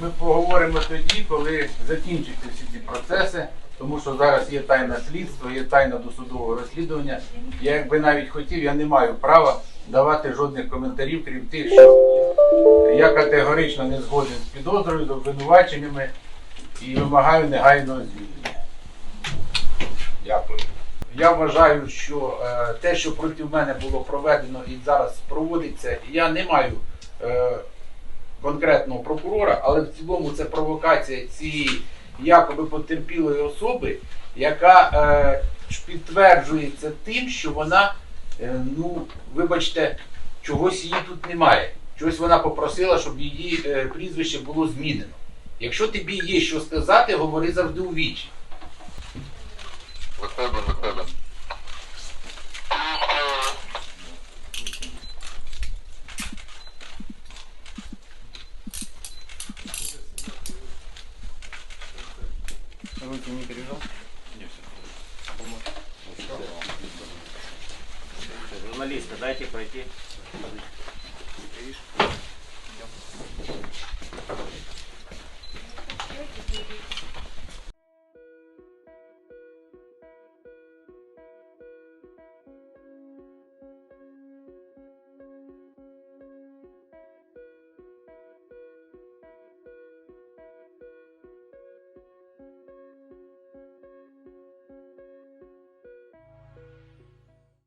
Ми поговоримо тоді, коли закінчаться всі ці процеси, тому що зараз є тайне слідство, є тайна досудового розслідування. Я якби навіть хотів, я не маю права давати жодних коментарів, крім тих, що я категорично не згоден з підозрою, з обвинуваченнями і вимагаю негайного звільнення. Дякую. Я вважаю, що е, те, що проти мене було проведено і зараз проводиться, я не маю е, конкретного прокурора, але в цілому це провокація цієї якоби потерпілої особи, яка е, підтверджується тим, що вона, е, ну, вибачте, чогось її тут немає. Чогось вона попросила, щоб її е, прізвище було змінено. Якщо тобі є що сказати, говори завжди у вічі. Виходимо, виходимо. Руки не пережал? Журналисты, дайте пройти.